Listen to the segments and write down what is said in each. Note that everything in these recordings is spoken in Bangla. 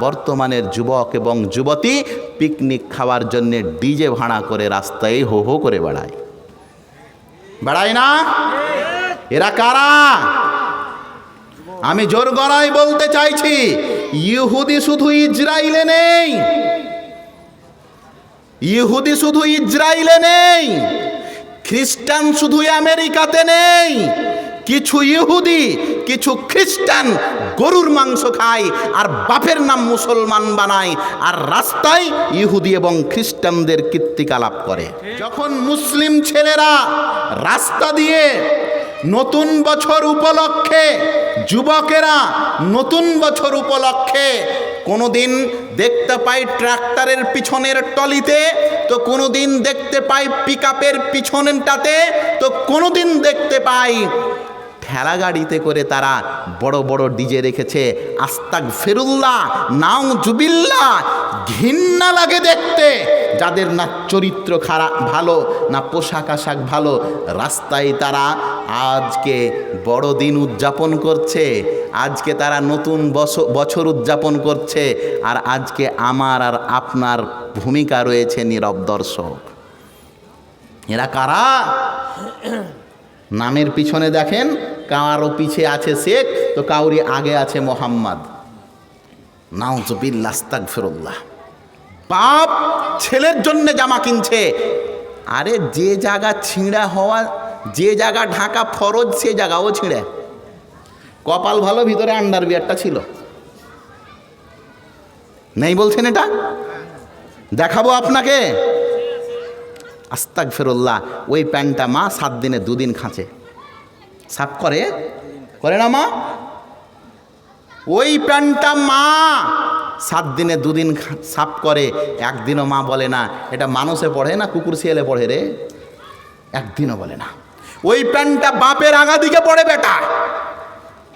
বর্তমানের যুবক এবং যুবতী পিকনিক খাওয়ার জন্য ডিজে ভাড়া করে রাস্তায় হো হো করে বেড়ায়। বেড়ায় না? এরা কারা? আমি জোর গড়াই বলতে চাইছি, ইহুদি শুধু ইসরায়েলে নেই। ইহুদি শুধু ইসরায়েলে নেই, খ্রিস্টান শুধু আমেরিকাতে নেই। কিছু ইহুদি, কিছু খ্রিস্টান গরুর মাংস খায় আর বাপের নাম মুসলমান বানায় আর রাস্তায় ইহুদি এবং খ্রিস্টানদের কীর্তিকালাপ করে। যখন মুসলিম ছেলেরা রাস্তা দিয়ে নতুন বছর উপলক্ষে, যুবকেরা নতুন বছর উপলক্ষে কোনোদিন দেখতে পাই ট্রাক্টরের পিছনের টলিতে, তো কোনোদিন দেখতে পাই পিক পিছনটাতে, তো কোনোদিন দেখতে পাই ঠেলা গাড়িতে করে তারা বড় বড় ডিজে রেখেছে। আস্তাক ফেরুল্লাহ নাও জুবিল্লা ঘৃণা লাগে দেখতে। যাদের না চরিত্র খারাপ, ভালো, না পোশাক আশাক ভালো, রাস্তায় তারা আজকে বড়দিন উদযাপন করছে, আজকে তারা নতুন বছর উদযাপন করছে, আর আজকে আমার আর আপনার ভূমিকা রয়েছে নীরব দর্শক। এরা কারা? নামের পিছনে দেখেন কারও পিছে আছে শেখ, তো কাউরি আগে আছে মোহাম্মদ। নাউজবিল্লাস্তাক ফেরুল্লাহ বাপ, ছেলের জন্য জামা কিনছে। আরে যে জায়গা ছিঁড়া হওয়া, যে জায়গা ঢাকা ফরজ, সে জায়গাও ছিঁড়ে। কপাল ভালো, ভিতরে আন্ডার বিয়ারটা ছিল। নেই বলছেন এটা? দেখাবো আপনাকে। আস্তাক ফেরুল্লাহ ওই প্যান্টটা মা সাত দিনে দুদিন খাঁচে। সাফ করে করে না মা? ওই প্যান্টটা মা। সাত দিনে দুদিন সাফ করে, একদিনও মা বলে না। এটা মানুষে পড়ে না, কুকুর শিয়ালে পড়ে রে? একদিনও বলে না। ওই প্যান্টটা বাপের আগা দিকে পড়ে বেটা।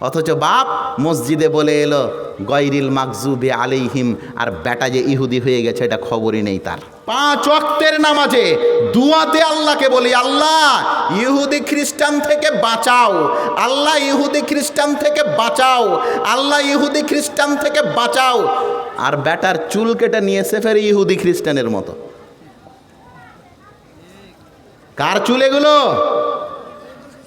অথচ বাপ মসজিদে বলে এলো গয়রিল মাকজুবে আলিহিম আর বেটা যে ইহুদি হয়ে গেছে এটা খবরই নেই তার। পাঁচ ওয়াক্তের নামাজে দুয়াতে আল্লাহকে বলি আল্লাহ ইহুদি খ্রিস্টান থেকে বাঁচাও। আল্লাহ ইহুদি খ্রিস্টান থেকে বাঁচাও। আল্লাহ ইহুদি খ্রিস্টান থেকে বাঁচাও। আর বেটার চুল কেটে নিয়ে এসে ফের ইহুদি খ্রিস্টানের মতো। কার চুল এগুলো?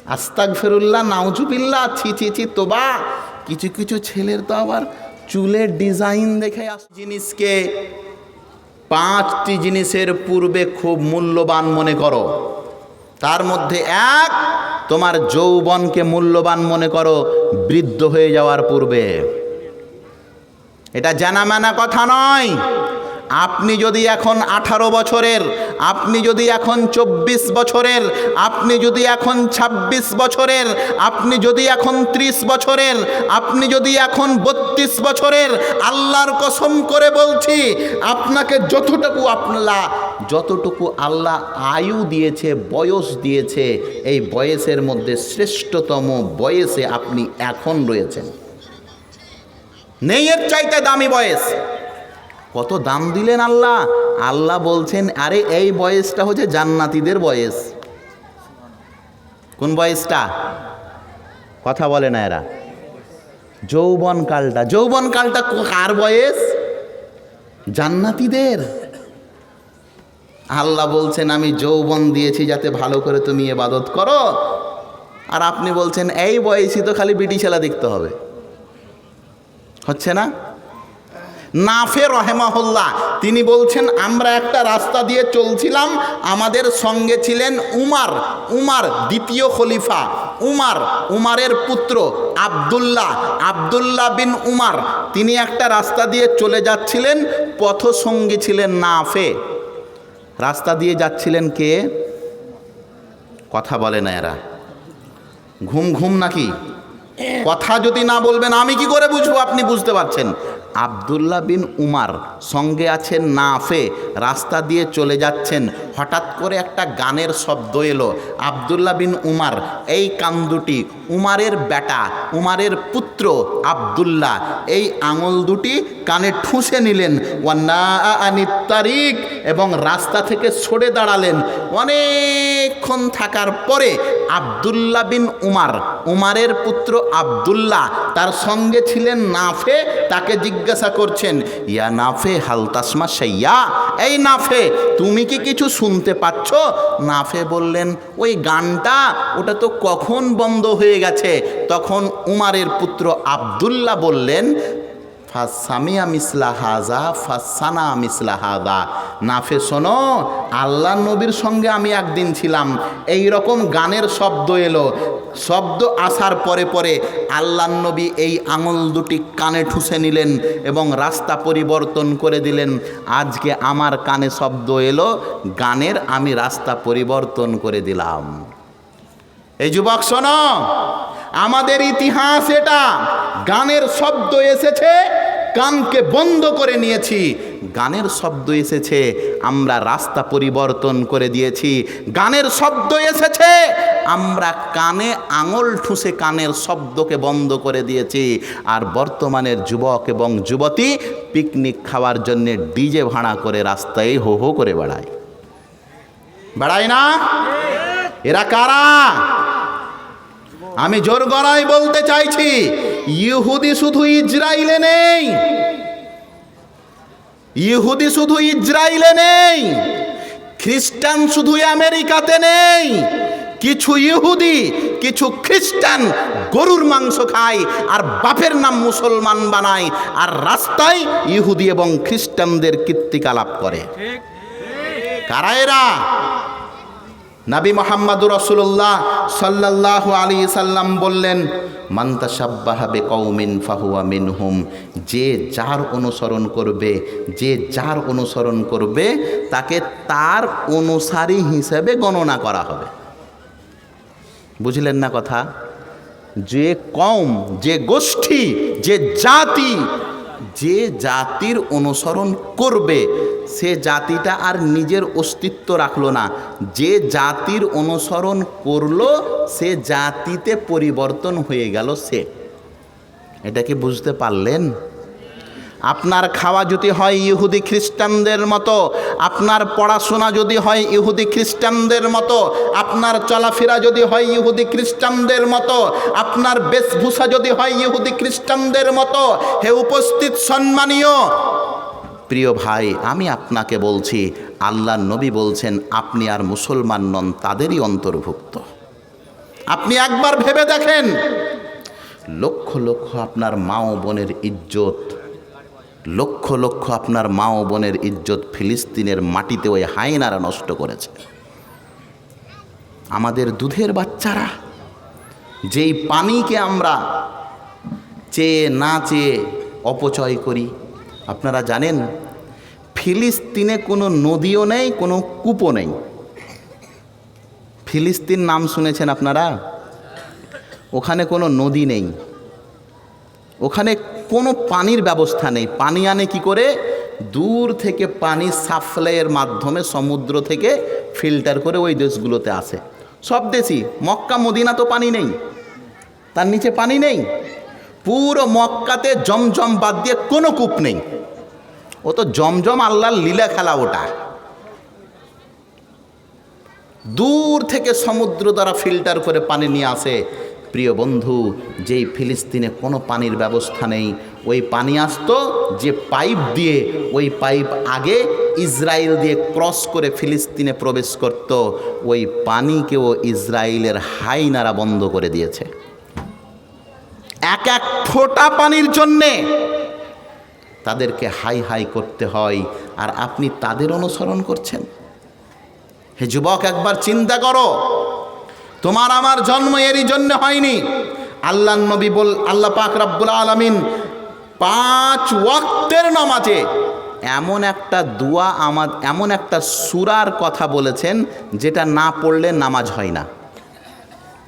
আস্তাক ফেরুল্লাহ নাউজুবিল্লা ছি ছি ছি, তোবা। কিছু কিছু ছেলের তো আবার চুলের ডিজাইন দেখে আস জিনিসকে পাঁচটি জিনিসের পূর্বে খুব মূল্যবান মনে করো। তার মধ্যে এক, তোমার যৌবনকে মূল্যবান মনে করো, বৃদ্ধ হয়ে যাওয়ার পূর্বে। এটা জানা মানা কথা নয়। আপনি যদি এখন আঠারো বছরের, আপনি যদি এখন চব্বিশ বছরের, আপনি যদি এখন ২৬ বছরের, আপনি যদি এখন ত্রিশ বছরের, আপনি যদি এখন বত্রিশ বছরের, আল্লাহর কসম করে বলছি, আপনাকে যতটুকু আপনারা যতটুকু আল্লাহ আয়ু দিয়েছে, বয়স দিয়েছে, এই বয়সের মধ্যে শ্রেষ্ঠতম বয়সে আপনি এখন রয়েছেন। নেই এর চাইতে দামি বয়স। কত দাম দিলেন আল্লাহ? আল্লাহ বলছেন, আরে, এই বয়সটা হচ্ছে জান্নাতীদের বয়স। কোন বয়সটা? কথা বলে না এরা। যৌবন কালটা যৌবন কালটা কার বয়স? জান্নাতীদের। আল্লাহ বলছেন, আমি যৌবন দিয়েছি যাতে ভালো করে তুমি এবাদত করো। আর আপনি বলছেন, এই বয়সই তো খালি বিটি ছেলা দেখতে হবে। হচ্ছে না? নাফে রহেমাহুল্লাহ। তিনি বলছেন, আমরা একটা রাস্তা দিয়ে চলছিলাম, আমাদের সঙ্গে ছিলেন উমার উমার দ্বিতীয় খলিফা, উমার, উমারের পুত্র আবদুল্লাহ আবদুল্লাহ বিন উমার। তিনি একটা রাস্তা দিয়ে চলে যাচ্ছিলেন, পথসঙ্গী ছিলেন নাফে। রাস্তা দিয়ে যাচ্ছিলেন কে? কথা বলে না এরা। ঘুম ঘুম নাকি? কথা যদি না বলবেন, আমি কি করে বুঝব? আপনি বুঝতে পারছেন। আবদুল্লাহ বিন উমার সঙ্গে আছেন নাফে, রাস্তা দিয়ে চলে যাচ্ছেন। হঠাৎ করে একটা গানের শব্দ এলো। আবদুল্লাহ বিন উমার, এই কান দুটি, উমারের বেটা, উমারের পুত্র আবদুল্লাহ, এই আঙুল দুটি কানে ঠুঁসে নিলেন। ওয়ান্না আনিত তারিক এবং রাস্তা থেকে সরে দাঁড়ালেন। অনেকক্ষণ থাকার পরে আবদুল্লাহ বিন উমার, উমারের পুত্র আবদুল্লাহ তার সঙ্গে ছিলেন নাফে, তাকে জিজ্ঞাসা করছেন, ইয়া নাফে হালতাসমা সাইয়া এই নাফে, তুমি কি কিছু শুনতে পাচ্ছ? নাফে বললেন, ওই গানটা, ওটা তো কখন বন্ধ হয়ে গেছে? তখন উমারের পুত্র আবদুল্লাহ বললেন ফাসামিয়া মিসলা হাজা, ফাসানা মিসলা হাদা নাফে শোনো আল্লাহ নবীর সঙ্গে আমি একদিন ছিলাম। এই রকম গানের শব্দ এলো। শব্দ আসার পরে পরে আল্লাহ নবী এই আঙুল দুটি কানে ঠুসে নিলেন এবং রাস্তা পরিবর্তন করে দিলেন। আজকে আমার কানে শব্দ এলো, গানের আমি রাস্তা পরিবর্তন করে দিলাম। এই যুবক, শোনো আমাদের ইতিহাস এটা। গানের শব্দ এসেছে কানকে বন্ধ করে নিয়েছি। গানের শব্দ এসেছে, আমরা রাস্তা পরিবর্তন করে দিয়েছি। গানের শব্দ এসেছে, আমরা কানে আঙুল ঠুসে কানের শব্দকে বন্ধ করে দিয়েছি। আর বর্তমানের যুবক এবং যুবতী পিকনিক খাওয়ার জন্য ডিজে ভাড়া করে রাস্তায় হো হো করে বেড়ায়। বেড়ায় না? এরা কারা? আমি জোর গড়াই বলতে চাইছি ইহুদি শুধু ইসরায়েলে নেই। ইহুদি শুধু ইসরায়েলে নেই খ্রিস্টান শুধু আমেরিকাতে নেই। কিছু ইহুদি কিছু খ্রিস্টান গরুর মাংস খায় আর বাপের নাম মুসলমান বানায় আর রাস্তায় ইহুদি এবং খ্রিস্টানদের কীর্তিকালাপ করে। কারা এরা? নাবি মোহাম্মদুর রসুল্লাহ সাল্লাহ আলী সাল্লাম বললেন মান্তা সাব্বাহাবে কৌমিন ফাহুয়া মিনহুম যে যার অনুসরণ করবে, যে যার অনুসরণ করবে, তাকে তার অনুসারী হিসেবে গণনা করা হবে। বুঝলেন না কথা? যে কম যে গোষ্ঠী, যে জাতি যে জাতির অনুসরণ করবে, সে জাতিটা আর নিজের অস্তিত্ব রাখল না। যে জাতির অনুসরণ করল, সে জাতিতে পরিবর্তন হয়ে গেল সে। এটা কি বুঝতে পারলেন? আপনার খাওয়া যদি হয় ইহুদি খ্রিস্টানদের মতো, আপনার পড়াশোনা যদি হয় ইহুদি খ্রিস্টানদের মতো, আপনার চলাফেরা যদি হয় ইহুদি খ্রিস্টানদের মতো, আপনার বেশভূষা যদি হয় ইহুদি খ্রিস্টানদের মতো, হে উপস্থিত সম্মানীয়। প্রিয় ভাই, আমি আপনাকে বলছি আল্লাহ নবী বলছেন, আপনি আর মুসলমান নন, তাদেরই অন্তর্ভুক্ত। আপনি একবার ভেবে দেখেন, লক্ষ লক্ষ আপনার মা ও বোনের ইজ্জত লক্ষ লক্ষ আপনার মা ও বোনের ইজ্জত ফিলিস্তিনের মাটিতে ওই হায়নারা নষ্ট করেছে। আমাদের দুধের বাচ্চারা, যেই পানিকে আমরা চেয়ে না চেয়ে অপচয় করি, আপনারা জানেন, ফিলিস্তিনে কোনো নদীও নেই, কোনো কূপও নেই। ফিলিস্তিন নাম শুনেছেন আপনারা? ওখানে কোনো নদী নেই। ওখানে কোনো পানির ব্যবস্থা নেই। পানি আনে কি করে? দূর থেকে পানি সাপ্লাইয়ের মাধ্যমে সমুদ্র থেকে ফিল্টার করে ওই দেশগুলোতে আসে। সব দেশই। মক্কা, মদিনা তো পানি নেই। তার নিচে পানি নেই। পুরো মক্কাতে জমজম বাদ দিয়ে কোনো কূপ নেই। ও তো জমজম আল্লাহর লীলা খেলা ওটা। দূর থেকে সমুদ্র দ্বারা ফিল্টার করে পানি নিয়ে আসে। প্রিয় বন্ধু, যেই ফিলিস্তিনে কোনো পানির ব্যবস্থা নেই, ওই পানি আসতো যে পাইপ দিয়ে, ওই পাইপ আগে ইসরায়েল দিয়ে ক্রস করে ফিলিস্তিনে প্রবেশ করত। ওই পানিকেও ইসরায়েলের হাইনারা বন্ধ করে দিয়েছে। এক এক ফোঁটা পানির জন্যে তাদেরকে হাই হাই করতে হয়, আর আপনি তাদের অনুসরণ করছেন? হে যুবক, একবার চিন্তা করো। তোমার আমার জন্ম এরই জন্য হয়নি। আল্লাহ নবী বল, আল্লাহ পাক রাব্বুল আলামিন পাঁচ ওয়াক্তের নামাজে এমন একটা দোয়া আমার, এমন একটা সুরার কথা বলেছেন যেটা না পড়লে নামাজ হয় না।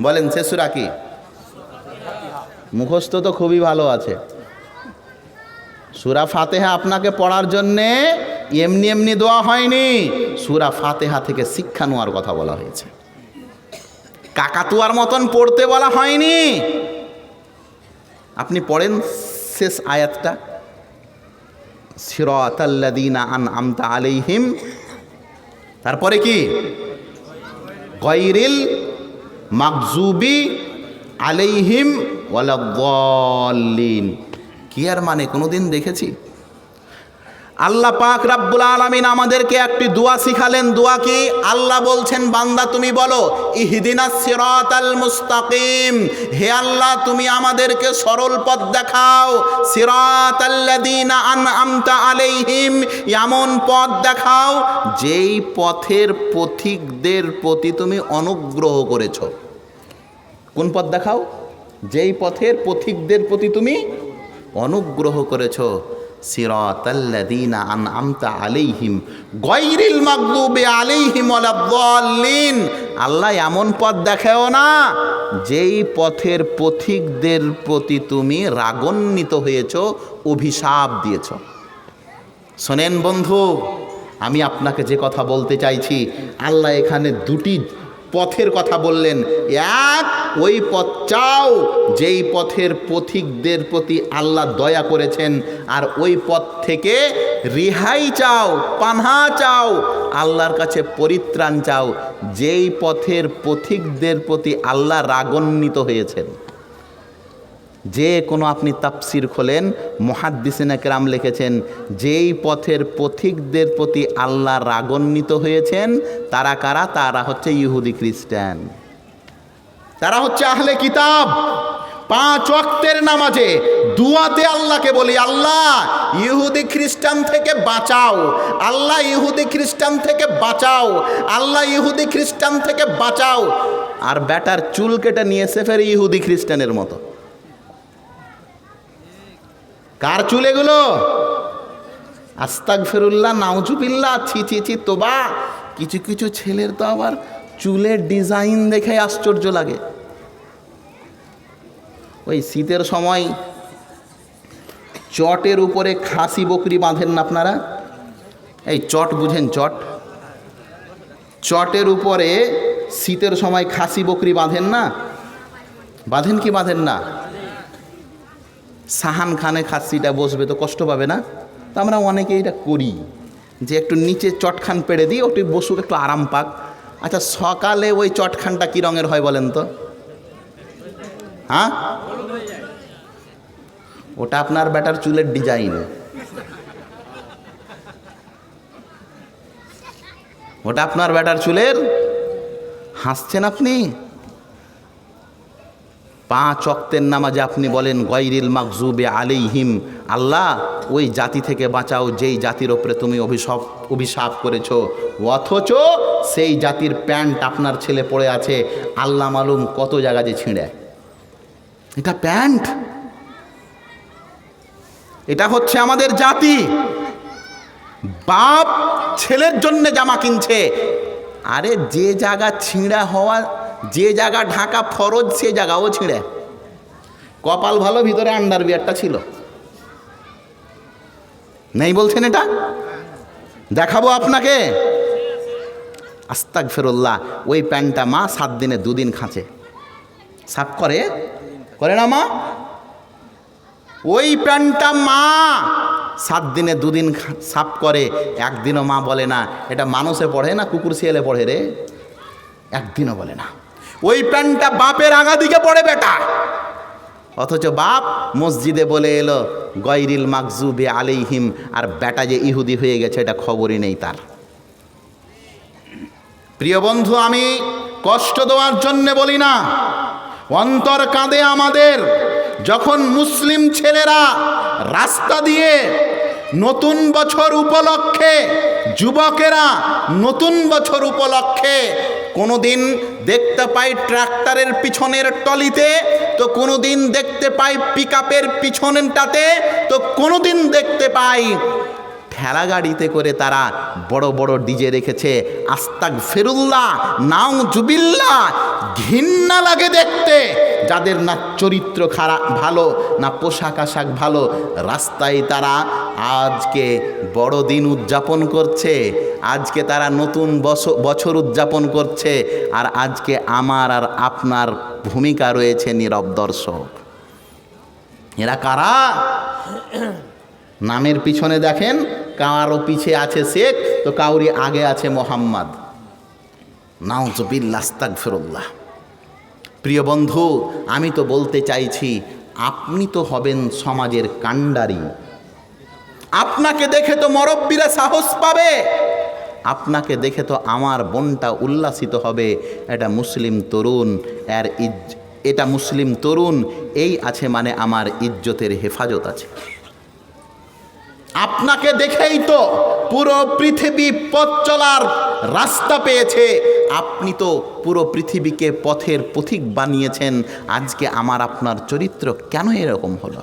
বলেন, সে সুরা কি? মুখস্থ তো খুবই ভালো আছে। সুরা ফাতেহা আপনাকে পড়ার জন্যে এমনি এমনি দোয়া হয়নি। সুরা ফাতেহা থেকে শিক্ষা নেওয়ার কথা বলা হয়েছে। কাকাতুয়ার মতন পড়তে বলা হয়নি। আপনি পড়েন শেষ আয়াতটা। সিরাতাল্লাদিনা আন আলাইহিম। তারপরে কি? গৈরিল মাকজুবি আলাইহিম ওয়ালাদ্দাল্লিন। কি আর মানে? কোনোদিন দেখেছি? আল্লাহ পাক রাব্বুল আলামিন আমাদেরকে একটি দোয়া শিখালেন। দোয়া কি? আল্লাহ বলছেন, বান্দা তুমি বলো, ইহদিনাস সিরাতাল মুস্তাকিম। হে আল্লাহ, তুমি আমাদেরকে সরল পথ দেখাও। সিরাতাল্লাযীনা আনআমতা আলাইহিম, এমন পথ দেখাও যেই পথের পথিকদের প্রতি তুমি অনুগ্রহ করেছ। কোন পথ দেখাও? যেই পথের পথিকদের প্রতি তুমি অনুগ্রহ করেছ। সিরাতাল্লাযীনা আলাইহিম আলাইহিম আল্লাহ এমন পথ দেখাও না, যেই পথের পথিকদের প্রতি তুমি রাগান্বিত হয়েছ, অভিশাপ দিয়েছ। শোনেন বন্ধু, আমি আপনাকে যে কথা বলতে চাইছি, আল্লাহ এখানে দুটি পথের কথা বললেন, এক, ওই পথ চাও, যেই পথের পথিকদের প্রতি আল্লাহ দয়া করেছেন, আর ওই পথ থেকে রিহাই চাও, পানহা চাও, আল্লাহর কাছে পরিত্রাণ চাও, যেই পথের পথিকদের প্রতি আল্লাহ রাগান্বিত হয়েছেন। যে কোনো আপনি তাপসির খোলেন, মহাদ্দিসিন একরাম লিখেছেন, যেই পথের পথিকদের প্রতি আল্লাহ রাগান্বিত হয়েছেন, তারা কারা? তারা হচ্ছে ইহুদি খ্রিস্টান। তারা হচ্ছে আহলে কিতাব। পাঁচ ওয়াক্তের নামাজে দুয়াতে আল্লাহকে বলি, আল্লাহ, ইহুদি খ্রিস্টান থেকে বাঁচাও। আল্লাহ, ইহুদি খ্রিস্টান থেকে বাঁচাও। আল্লাহ, ইহুদি খ্রিস্টান থেকে বাঁচাও। আর ব্যাটার চুল কেটে নিয়েছে ফের ইহুদি খ্রিস্টানের মতো। কার চুল এগুলো? আস্তাক ফেরুল্লাহ নাউজুবিল্লাহ, ছি ছি ছি, তোবা। কিছু কিছু ছেলের তো আবার চুলের ডিজাইন দেখে আশ্চর্য লাগে। ওই শীতের সময় চটের উপরে খাসি বকরি বাঁধেন না আপনারা? এই চট বুঝেন, চট। চটের উপরে শীতের সময় খাসি বকরি বাঁধেন না? বাঁধেন কি বাঁধেন না? সাহান খানে খাসিটা বসবে তো কষ্ট পাবে না? তো আমরা অনেকে এটা করি, যে একটু নিচে চটখান পেড়ে দিই, ওটি বসুক, একটু আরাম পাক। আচ্ছা সকালে ওই চটখানটা কী রঙের হয় বলেন তো? হ্যাঁ? ওটা আপনার ব্যাটার চুলের ডিজাইন। ওটা আপনার ব্যাটার চুলের? হাসছেন আপনি? পাঁচ অক্তের নামাজে আপনি বলেন গৈরিল মাকজুবে আলিহিম আল্লাহ, ওই জাতি থেকে বাঁচাও, যেই জাতির ওপরে তুমি অভিশাপ অভিশাপ করেছ। অথচ সেই জাতির প্যান্ট আপনার ছেলে পড়ে আছে, আল্লাহ মালুম কত জায়গা যে ছিঁড়ে। এটা প্যান্ট। এটা হচ্ছে আমাদের জাতি। বাপ ছেলের জন্য জামা কিনছে। আরে যে জায়গা ছিঁড়া হওয়া যে জায়গা ঢাকা ফরজ, সে জায়গাও ছিঁড়ে। কপাল ভালো, ভিতরে আন্ডার বিয়ারটা ছিল। নেই বলছেন এটা? দেখাবো আপনাকে। আস্তাক ফেরুল্লাহ ওই প্যান্টটা মা সাত দিনে দুদিন খাঁচে। সাফ করে? করে না মা? ওই প্যান্টটা মা সাত দিনে দুদিন সাফ করে। একদিনও মা বলে না, এটা মানুষে পড়ে না, কুকুর শিয়ালে পড়ে রে? একদিনও বলে না। ওই প্যান্টটা বাপের আগা দিকে পড়ে বেটা। অথচ বাপ মসজিদে বলে এলো গৈরিল মাকজুবে আলাইহিম আর বেটা যে ইহুদি হয়ে গেছে, এটা খবরই নেই তার। প্রিয় বন্ধু, আমি কষ্ট দেওয়ার জন্যে বলি না। অন্তর কাঁদে আমাদের যখন মুসলিম ছেলেরা রাস্তা দিয়ে নতুন বছর উপলক্ষে, যুবকেরা নতুন বছর উপলক্ষে কোনোদিন দেখতে পাই ট্রাক্টরের পিছনের টলিতে, তো কোনোদিন দেখতে পাই পিক আপের পিছনটাতে, তো কোনোদিন দেখতে পাই ঠেলা গাড়িতে করে তারা বড় বড় ডিজে রেখেছে। আস্তাক ফেরুল্লাহ নাও জুবিল্লা ঘিন্না লাগে দেখতে। যাদের না চরিত্র খারাপ ভালো, না পোশাক আশাক ভালো, রাস্তায় তারা আজকে বড়দিন উদযাপন করছে, আজকে তারা নতুন বছ- বছর উদযাপন করছে, আর আজকে আমার আর আপনার ভূমিকা রয়েছে নীরব দর্শক। এরা কারা? নামের পিছনে দেখেন, কারও পিছে আছে শেখ, তো কাউরি আগে আছে মোহাম্মদ। নাউজবিল্লাস্তাক ফিরুল্লাহ প্রিয় বন্ধু, আমি তো বলতে চাইছি, আপনি তো হবেন সমাজের কাণ্ডারি। আপনাকে দেখে তো মরব্বীরা সাহস পাবে। আপনাকে দেখে তো আমার বোনটা উল্লাসিত হবে। এটা মুসলিম তরুণ, এর এটা মুসলিম তরুণ, এই আছে মানে আমার ইজ্জতের হেফাজত আছে। আপনাকে দেখেই তো পুরো পৃথিবী পথ চলার রাস্তা পেয়েছে। আপনি তো পুরো পৃথিবীকে পথের পথিক বানিয়েছেন। আজকে আমার আপনার চরিত্র কেন এরকম হলো?